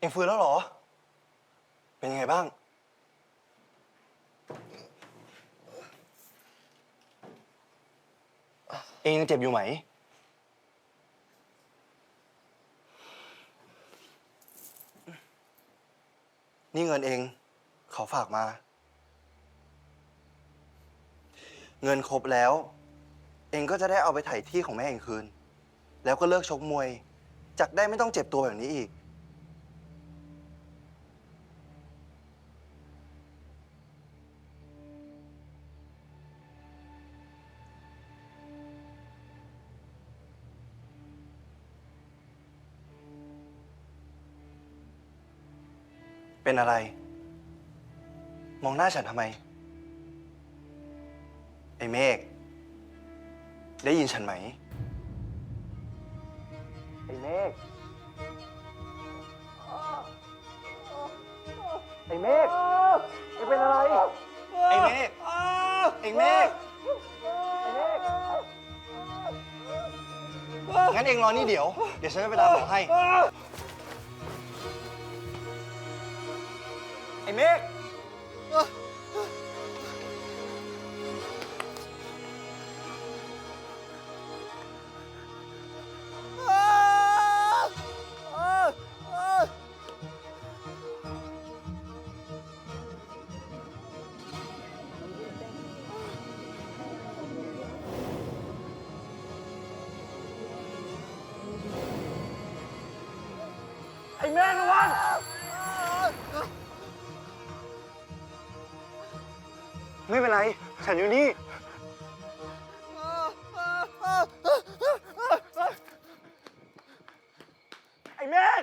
เองฟื้นแล้วเหรอ เป็นยังไงบ้าง เองยังเจ็บอยู่ไหม นี่เงินเอง เขาฝากมา เงินครบแล้ว เองก็จะได้เอาไปไถ่ที่ของแม่เองคืน แล้วก็เลิกชกมวยจักได้ไม่ต้องเจ็บตัวแบบนี้อีก เป็นอะไร มองหน้าฉันทำไม ไอ้เมฆ ได้ยินฉันไหม ไอ้เมฆ ไอ้เมฆ ไอ้เป็นอะไร ไอ้เมฆ ไอ้เมฆไอ้เมฆงั้นเองรอนี่เดี๋ยว เดี๋ยวฉันจะไปตามหมอให้ อ้เมฆไอ้แม่ระวัง ไม่เป็นไร ฉันอยู่นี่ ไอ้เมฆ